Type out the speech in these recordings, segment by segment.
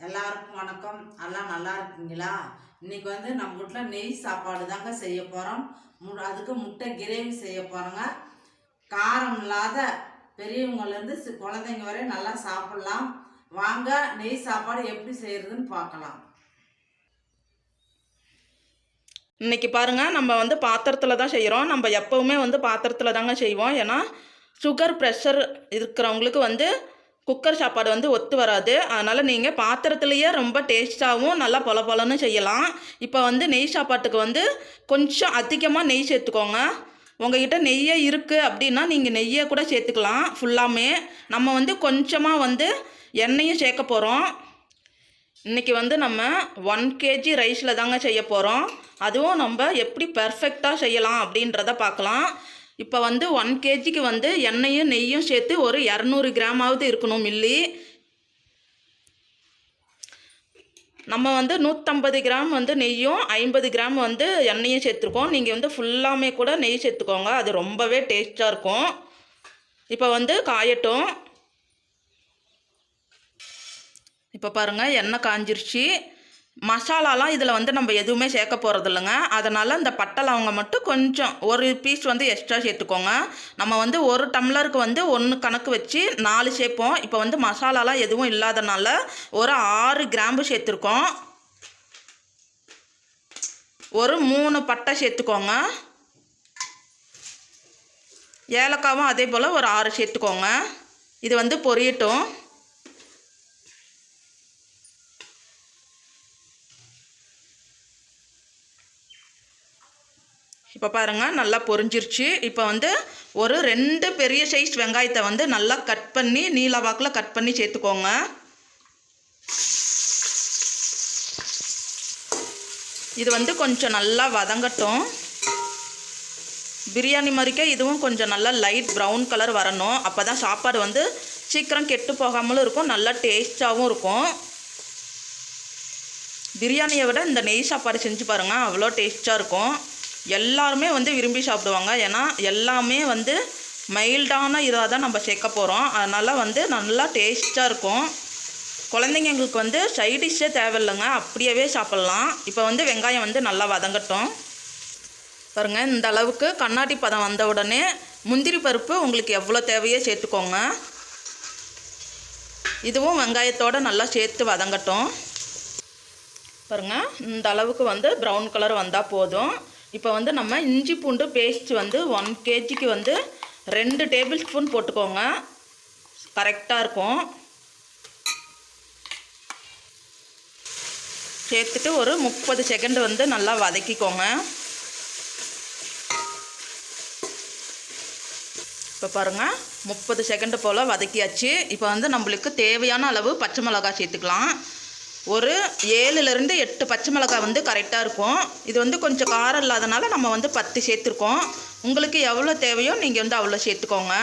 எல்லாருக்கும் வணக்கம். எல்லாம் நல்லா இருக்கீங்களா? இன்னைக்கு வந்து நம்ம வீட்டில் நெய் சாப்பாடு தாங்க செய்ய போகிறோம் மு அதுக்கு முட்டை கிரேவி செய்ய போகிறோங்க காரம் இல்லாத பெரியவங்கலேருந்து குழந்தைங்க வரை நல்லா சாப்பிட்லாம். வாங்க நெய் சாப்பாடு எப்படி செய்கிறதுன்னு பார்க்கலாம். இன்றைக்கி பாருங்கள் நம்ம வந்து பாத்திரத்தில் தான் செய்கிறோம் நம்ம எப்போவுமே வந்து பாத்திரத்தில் தாங்க செய்வோம். ஏன்னா சுகர் ப்ரெஷர் இருக்கிறவங்களுக்கு வந்து குக்கர் சாப்பாடு வந்து ஒத்து வராது. அதனால் நீங்கள் பாத்திரத்துலேயே ரொம்ப டேஸ்ட்டாகவும் நல்லா பொல பொலன்னு செய்யலாம். இப்போ வந்து நெய் சாப்பாட்டுக்கு வந்து கொஞ்சம் அதிகமாக நெய் சேர்த்துக்கோங்க. உங்ககிட்ட நெய்யே இருக்குது அப்படின்னா நீங்கள் நெய்யை கூட சேர்த்துக்கலாம் ஃபுல்லாமே நம்ம வந்து கொஞ்சமாக வந்து எண்ணெயும் சேர்க்க போகிறோம் இன்றைக்கி வந்து நம்ம ஒன் கேஜி ரைஸில் தாங்க செய்ய போகிறோம் அதுவும் நம்ம எப்படி பர்ஃபெக்டாக செய்யலாம் அப்படின்றத பார்க்கலாம். இப்போ வந்து ஒன் கேஜிக்கு வந்து எண்ணெயும் நெய்யும் சேர்த்து ஒரு இரநூறு கிராமாவது இருக்கணும் மில்லி. நம்ம வந்து நூற்றம்பது கிராம் வந்து நெய்யும் ஐம்பது கிராம் வந்து எண்ணெயும் சேர்த்துருக்கோம். நீங்கள் வந்து ஃபுல்லாமே கூட நெய் சேர்த்துக்கோங்க. அது ரொம்பவே டேஸ்ட்டாக இருக்கும். இப்போ வந்து காயட்டும். இப்போ பாருங்கள் எண்ணெய் காஞ்சிருச்சு. மசாலாலாம் இதில் வந்து நம்ம எதுவுமே சேர்க்க போகிறது இல்லைங்க அதனால் இந்த பட்டைலவங்க மட்டும் கொஞ்சம் ஒரு பீஸ் வந்து எக்ஸ்ட்ரா சேர்த்துக்கோங்க. நம்ம வந்து ஒரு டம்ளருக்கு வந்து ஒன்று கணக்கு வச்சு நாலு சேர்ப்போம். இப்போ வந்து மசாலாலாம் எதுவும் இல்லாதனால ஒரு ஆறு கிராம்பு சேர்த்துருக்கோம். ஒரு மூணு பட்டை சேர்த்துக்கோங்க. ஏலக்காவும் அதே போல் ஒரு ஆறு சேர்த்துக்கோங்க. இது வந்து பொரியட்டும். இப்போ பாருங்கள் நல்லா பொரிஞ்சிருச்சு. இப்போ வந்து ஒரு ரெண்டு பெரிய சைஸ் வெங்காயத்தை வந்து நல்லா கட் பண்ணி நீல வாக்கில் கட் பண்ணி சேர்த்துக்கோங்க. இது வந்து கொஞ்சம் நல்லா வதங்கட்டும். பிரியாணி மாதிரிக்கே இதுவும் கொஞ்சம் நல்லா லைட் ப்ரௌன் கலர் வரணும். அப்போ தான் சாப்பாடு வந்து சீக்கிரம் கெட்டு போகாமலும் இருக்கும் நல்லா டேஸ்ட்டாகவும் இருக்கும். பிரியாணியை விட இந்த நெய் சாப்பாடு செஞ்சு பாருங்கள் அவ்வளோ டேஸ்ட்டாக இருக்கும். எல்லாருமே வந்து விரும்பி சாப்பிடுவாங்க. ஏன்னா எல்லாமே வந்து மைல்டான இதாக தான் நம்ம சேர்க்க போகிறோம் அதனால் வந்து நல்லா டேஸ்ட்டாக இருக்கும். குழந்தைங்களுக்கு வந்து சைடிஷ்ஷே தேவையில்லைங்க. அப்படியே சாப்பிட்லாம். இப்போ வந்து வெங்காயம் வந்து நல்லா வதங்கட்டும். பாருங்கள் இந்த அளவுக்கு கண்ணாடி பதம் வந்த உடனே முந்திரி பருப்பு உங்களுக்கு எவ்வளோ தேவையோ சேர்த்துக்கோங்க. இதுவும் வெங்காயத்தோடு நல்லா சேர்த்து வதங்கட்டும். பாருங்கள் இந்த அளவுக்கு வந்து ப்ரௌன் கலர் வந்தால் போதும். இப்போ வந்து நம்ம இஞ்சி பூண்டு பேஸ்ட் வந்து ஒன் கேஜிக்கு வந்து ரெண்டு டேபிள் ஸ்பூன் போட்டுக்கோங்க கரெக்டாக இருக்கும். சேர்த்துட்டு ஒரு முப்பது செகண்ட் வந்து நல்லா வதக்கிக்கோங்க. இப்போ பாருங்கள் முப்பது செகண்டு போல் வதக்கியாச்சு. இப்போ வந்து நம்மளுக்கு தேவையான அளவு பச்சை மிளகாய் சேர்த்துக்கலாம். ஒரு ஏழுலேருந்து எட்டு பச்சை மிளகாய் வந்து கரெக்டாக இருக்கும். இது வந்து கொஞ்சம் காரம் இல்லாதனால நம்ம வந்து பத்து சேர்த்துருக்கோம். உங்களுக்கு எவ்வளோ தேவையோ நீங்கள் வந்து அவ்வளோ சேர்த்துக்கோங்க.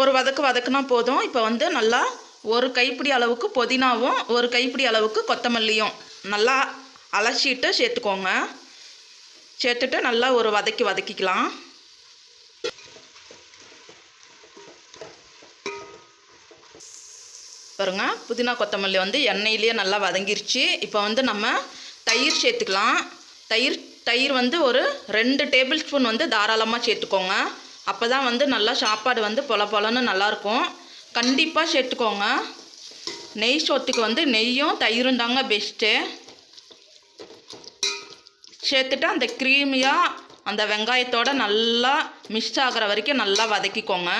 ஒரு வதக்கு வதக்குனா போதும். இப்போ வந்து நல்லா ஒரு கைப்பிடி அளவுக்கு புதினாவும் ஒரு கைப்பிடி அளவுக்கு கொத்தமல்லியும் நல்லா அலசிட்டு சேர்த்துக்கோங்க. சேர்த்துட்டு நல்லா ஒரு வதக்கி வதக்கிக்கலாம். பாருங்க. புதினா கொத்தமல்லி வந்து எண்ணெயிலேயே நல்லா வதங்கிருச்சு. இப்போ வந்து நம்ம தயிர் சேர்த்துக்கலாம். தயிர் தயிர் வந்து ஒரு ரெண்டு டேபிள் ஸ்பூன் வந்து தாராளமாக சேர்த்துக்கோங்க. அப்போ தான் வந்து நல்லா சாப்பாடு வந்து பொல பொலன்னு நல்லாயிருக்கும். கண்டிப்பாக சேர்த்துக்கோங்க. நெய் சோத்துக்கு வந்து நெய்யும் தயிரும் தாங்க பெஸ்ட்டு சேர்த்துட்டு அந்த க்ரீமியாக அந்த வெங்காயத்தோடு நல்லா மிக்ஸ் ஆகிற வரைக்கும் நல்லா வதக்கிக்கோங்க.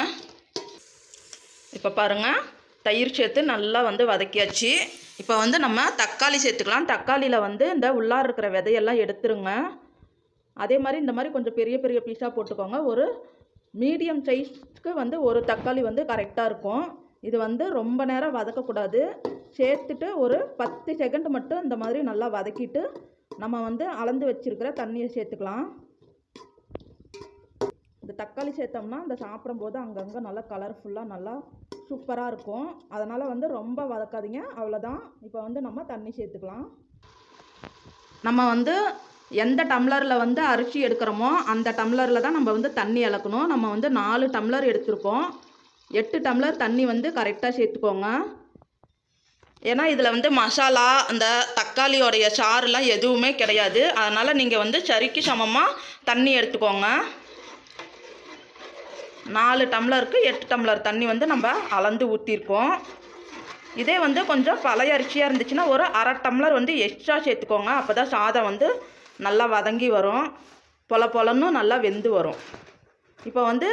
இப்போ பாருங்கள் தயிர் சேர்த்து நல்லா வந்து வதக்கியாச்சு. இப்போ வந்து நம்ம தக்காளி சேர்த்துக்கலாம். தக்காளியில் வந்து இந்த உள்ளார இருக்கிற விதையெல்லாம் எடுத்துருங்க. அதே மாதிரி இந்த மாதிரி கொஞ்சம் பெரிய பெரிய பீஸாக போட்டுக்கோங்க. ஒரு மீடியம் சைஸ்க்கு வந்து ஒரு தக்காளி வந்து கரெக்டாக இருக்கும். இது வந்து ரொம்ப நேரம் வதக்கக்கூடாது. சேர்த்துட்டு ஒரு பத்து செகண்ட் மட்டும் இந்த மாதிரி நல்லா வதக்கிட்டு நம்ம வந்து அளந்து வச்சுருக்கிற தண்ணியை சேர்த்துக்கலாம். இந்த தக்காளி சேர்த்தோம்னா இந்த சாப்பிடும்போது அங்கங்கே நல்லா கலர்ஃபுல்லாக நல்லா சூப்பராக இருக்கும். அதனால் வந்து ரொம்ப வதக்காதீங்க. அவ்வளோதான் இப்போ வந்து நம்ம தண்ணி சேர்த்துக்கலாம். நம்ம வந்து எந்த டம்ளரில் வந்து அரிசி எடுக்கிறோமோ அந்த டம்ளரில் தான் நம்ம வந்து தண்ணி இழக்கணும். நம்ம வந்து நாலு டம்ளர் எடுத்திருக்கோம். எட்டு டம்ளர் தண்ணி வந்து கரெக்டாக சேர்த்துக்கோங்க. ஏன்னா இதில் வந்து மசாலா அந்த தக்காளியோடைய சாறுலாம் எதுவுமே கிடையாது. அதனால் நீங்கள் வந்து சரிக்கு சமமாக தண்ணி எடுத்துக்கோங்க. நாலு டம்ளருக்கு எட்டு டம்ளர் தண்ணி வந்து நம்ம அளந்து ஊற்றிருக்கோம் இதே வந்து கொஞ்சம் பழைய அரிசியாக இருந்துச்சுன்னா ஒரு அரை டம்ளர் வந்து எக்ஸ்ட்ரா சேர்த்துக்கோங்க. அப்போ தான் சாதம் வந்து நல்லா வதங்கி வரும். பொல பொலன்னு நல்லா வெந்து வரும். இப்போ வந்து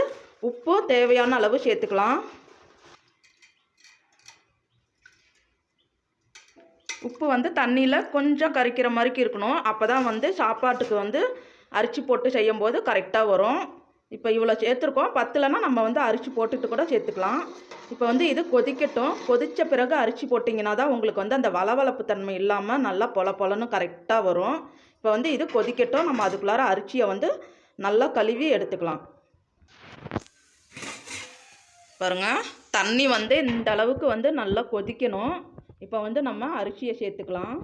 உப்பு தேவையான அளவு சேர்த்துக்கலாம். உப்பு வந்து தண்ணியில் கொஞ்சம் கரிக்கிற மாதிரிக்கு இருக்கணும். அப்போ தான் வந்து சாப்பாட்டுக்கு வந்து அரிசி போட்டு செய்யும்போது கரெக்டாக வரும். இப்போ இவ்வளோ சேர்த்துருக்கோம். பத்துலனா நம்ம வந்து அரிசி போட்டுட்டு கூட சேர்த்துக்கலாம். இப்போ வந்து இது கொதிக்கட்டும். கொதித்த பிறகு அரிசி போட்டிங்கன்னா தான் உங்களுக்கு வந்து அந்த வளவளப்பு தன்மை இல்லாமல் நல்லா பொல பொலன்னு கரெக்டாக வரும். இப்போ வந்து இது கொதிக்கட்டும். நம்ம அதுக்குள்ளார அரிசியை வந்து நல்லா கழுவி எடுத்துக்கலாம். பாருங்க. தண்ணி வந்து இந்த அளவுக்கு வந்து நல்லா கொதிக்கணும். இப்போ வந்து நம்ம அரிசியை சேர்த்துக்கலாம்.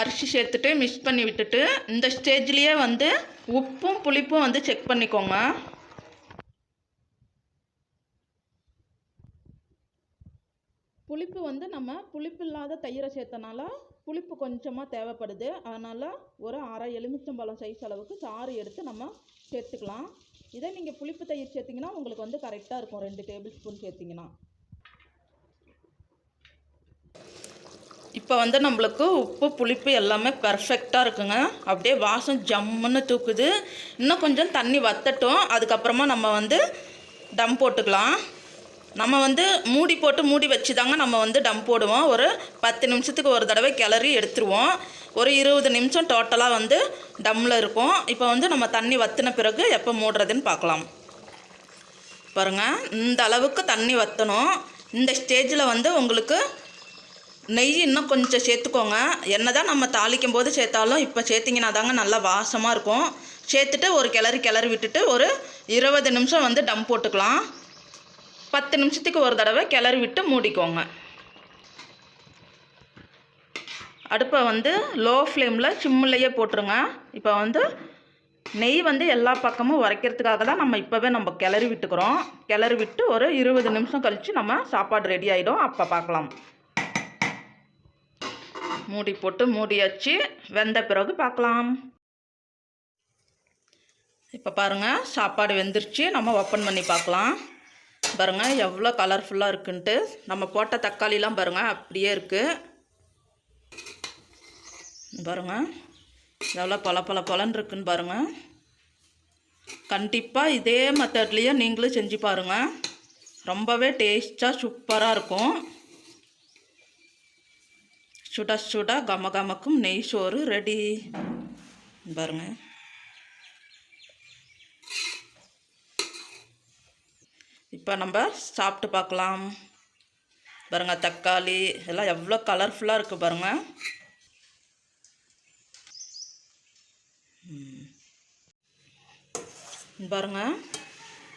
அரிசி சேர்த்துட்டு மிக்ஸ் பண்ணி விட்டுட்டு இந்த ஸ்டேஜ்லேயே வந்து உப்பும் புளிப்பும் வந்து செக் பண்ணிக்கோங்க. புளிப்பு வந்து நம்ம புளிப்பு இல்லாத தயிரை சேர்த்தனால புளிப்பு கொஞ்சமாக தேவைப்படுது. அதனால் ஒரு அரை எலுமிச்சம்பழம் சைஸ் அளவுக்கு சாறு எடுத்து நம்ம சேர்த்துக்கலாம். இதே நீங்கள் புளிப்பு தயிர் சேர்த்திங்கன்னா உங்களுக்கு வந்து கரெக்டாக இருக்கும். ரெண்டு டேபிள் ஸ்பூன் சேர்த்திங்கன்னா. இப்போ வந்து நம்மளுக்கு உப்பு புளிப்பு எல்லாமே பர்ஃபெக்டாக இருக்குங்க. அப்படியே வாசம் ஜம்முன்னு தூக்குது. இன்னும் கொஞ்சம் தண்ணி வத்தட்டும். அதுக்கப்புறமா நம்ம வந்து டம் போட்டுக்கலாம். நம்ம வந்து மூடி போட்டு மூடி வச்சு தாங்க நம்ம வந்து டம் போடுவோம். ஒரு பத்து நிமிஷத்துக்கு ஒரு தடவை கிளறி எடுத்துருவோம். ஒரு இருபது நிமிஷம் டோட்டலாக வந்து டம்மில் இருக்கும். இப்போ வந்து நம்ம தண்ணி வத்தின பிறகு எப்போ மூடுறதுன்னு பார்க்கலாம். பாருங்கள் இந்த அளவுக்கு தண்ணி வற்றணும் இந்த ஸ்டேஜில் வந்து உங்களுக்கு நெய் இன்னும் கொஞ்சம் சேர்த்துக்கோங்க. என்ன தான் நம்ம தாளிக்கும் போது சேர்த்தாலும் இப்போ சேர்த்திங்கன்னா தாங்க நல்லா வாசமாக இருக்கும். சேர்த்துட்டு ஒரு கிளறி கிளறி விட்டுட்டு ஒரு இருபது நிமிஷம் வந்து டம் போட்டுக்கலாம். பத்து நிமிஷத்துக்கு ஒரு தடவை கிளறி விட்டு மூடிக்கோங்க. அடுப்பை வந்து லோ ஃப்ளேமில் சிம்முலையே போட்டுருங்க. இப்போ வந்து நெய் வந்து எல்லா பக்கமும் உரைக்கிறதுக்காக தான் நம்ம இப்போவே நம்ம கிளறி விட்டுக்கிறோம். கிளறி விட்டு ஒரு இருபது நிமிஷம் கழித்து நம்ம சாப்பாடு ரெடி ஆகிடும் அப்போ பார்க்கலாம். மூடி போட்டு மூடியாச்சு வெந்த பிறகு பார்க்கலாம். இப்போ பாருங்கள் சாப்பாடு வெந்துருச்சு. நம்ம ஓப்பன் பண்ணி பார்க்கலாம். பாருங்கள் எவ்வளோ கலர்ஃபுல்லாக இருக்குன்ட்டு. நம்ம போட்ட தக்காளிலாம் பாருங்கள் அப்படியே இருக்குது பாருங்கள் எவ்வளோ பல பல பலன் இருக்குன்னு பாருங்கள் கண்டிப்பாக இதே மெத்தட்லேயே நீங்களும் செஞ்சு பாருங்கள் ரொம்பவே டேஸ்ட்டாக சூப்பராக இருக்கும். சுட சுட கம கமக்கும் நெய் சோறு ரெடி. பாருங்க. இப்போ நம்ம சாப்பிட்டு பார்க்கலாம். பாருங்கள் தக்காளி எல்லாம் எவ்வளோ கலர்ஃபுல்லாக இருக்குது பாருங்க. பாருங்கள் பாருங்க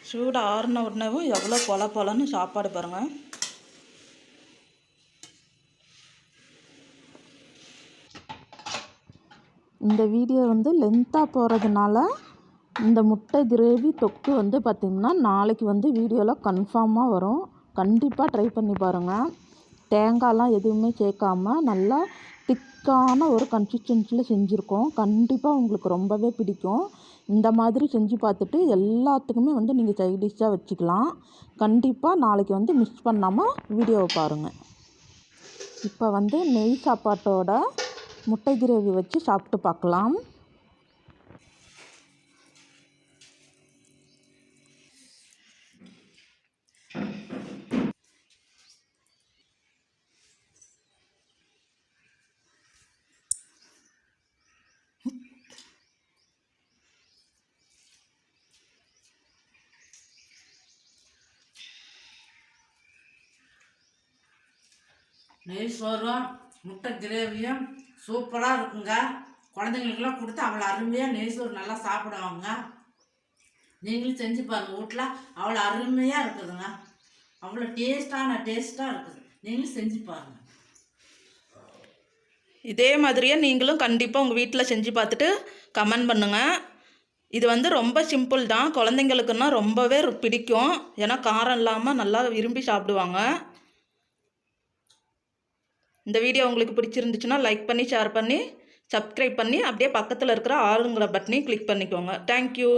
சூடு ஆறுன உடனேவும் எவ்வளோ பொல பொலன்னு சாப்பாடு பாருங்கள் இந்த வீடியோ வந்து லென்த்தாக போகிறதுனால இந்த முட்டை கிரேவி தொக்கு வந்து பார்த்திங்கன்னா நாளைக்கு வந்து வீடியோவில் கன்ஃபார்மாக வரும். கண்டிப்பாக ட்ரை பண்ணி பாருங்கள் தேங்காய்லாம் எதுவுமே சேர்க்காம நல்லா திக்கான ஒரு கன்சிஸ்டன்சியில் செஞ்சுருக்கோம். கண்டிப்பாக உங்களுக்கு ரொம்பவே பிடிக்கும். இந்த மாதிரி செஞ்சு பார்த்துட்டு எல்லாத்துக்குமே வந்து நீங்கள் சைட் டிஷ்ஷாக வச்சுக்கலாம். கண்டிப்பாக நாளைக்கு வந்து மிஸ் பண்ணாமல் வீடியோவை பாருங்கள் இப்போ வந்து நெய் சாப்பாட்டோட முட்டை கிரேவி வச்சு சாப்பிட்டு பார்க்கலாம். நெய் சோறும் முட்டை கிரேவியும் சூப்பராக இருக்குங்க. குழந்தைங்களுக்குலாம் கொடுத்து அவ்வளோ அருமையாக நெய்சோறு நல்லா சாப்பிடுவாங்க. நீங்களும் செஞ்சு பாருங்கள் வீட்டில் அவ்வளோ அருமையாக இருக்குதுங்க. அவ்வளோ டேஸ்ட்டான டேஸ்ட்டாக இருக்குது. நீங்களும் செஞ்சு பாருங்கள் இதே மாதிரியே நீங்களும் கண்டிப்பாக உங்கள் வீட்டில் செஞ்சு பார்த்துட்டு கமெண்ட் பண்ணுங்கள் இது வந்து ரொம்ப சிம்பிள் தான். குழந்தைங்களுக்குன்னா ரொம்பவே பிடிக்கும். ஏன்னா காரம் இல்லாமல் நல்லா விரும்பி சாப்பிடுவாங்க. இந்த வீடியோ உங்களுக்கு பிடிச்சிருந்துச்சுன்னா லைக் பண்ணி ஷேர் பண்ணி சப்ஸ்கிரைப் பண்ணி அப்படியே பக்கத்தில் இருக்கிற ஆளுங்கிற பட்டனையும் கிளிக் பண்ணிக்கோங்க. தேங்க்யூ